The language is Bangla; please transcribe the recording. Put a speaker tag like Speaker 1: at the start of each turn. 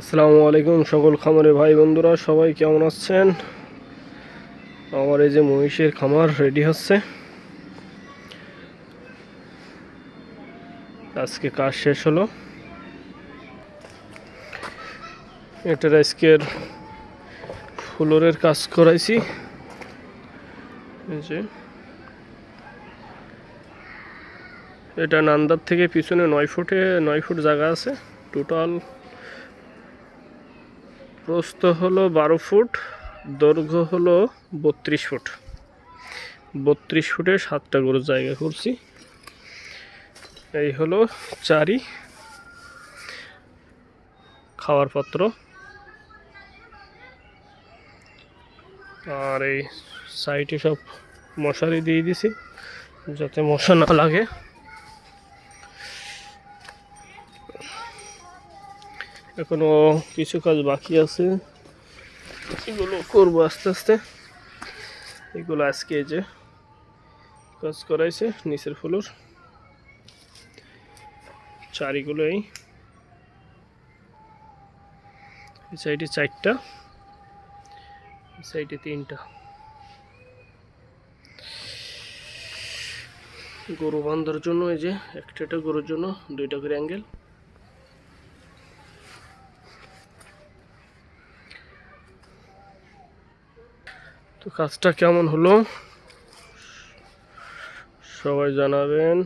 Speaker 1: আসসালামু আলাইকুম সকল খামারে ভাই বন্ধুরা, সবাই কেমন আছেন? আমার এই যে মহিষের খামার রেডি হচ্ছে। আজকে কাজ শেষ হলো। এটার আজকের ফ্লোরের কাজ করাইছি। যে। এটা নান্দার থেকে পিছনে নয় ফুটে, নয় ফুট জায়গা আছে, টোটাল প্রস্থ হলো বারো ফুট, দৈর্ঘ্য হলো বত্রিশ ফুট। বত্রিশ ফুটে সাতটা গরুর জায়গা করছি এই হলো চারি। খাওয়ার পাত্র। আর এই সাইডে সব মশারি দিয়ে দিছি, যাতে মশা না লাগে। এখনও কিছু কাজ বাকি আছে। এগুলো করব আস্তে আস্তে। এগুলো আজকে যে কাজ করাইছে, নিচের ফ্লোর। চারিগুলো এই সাইডে চারটা সাইডে তিনটা। গরু বান্ধার জন্য এই যে একটা একটা গরুর জন্য দুইটা করে অ্যাঙ্গেল। তো কাজটা কেমন হলো? সবাই জানাবেন।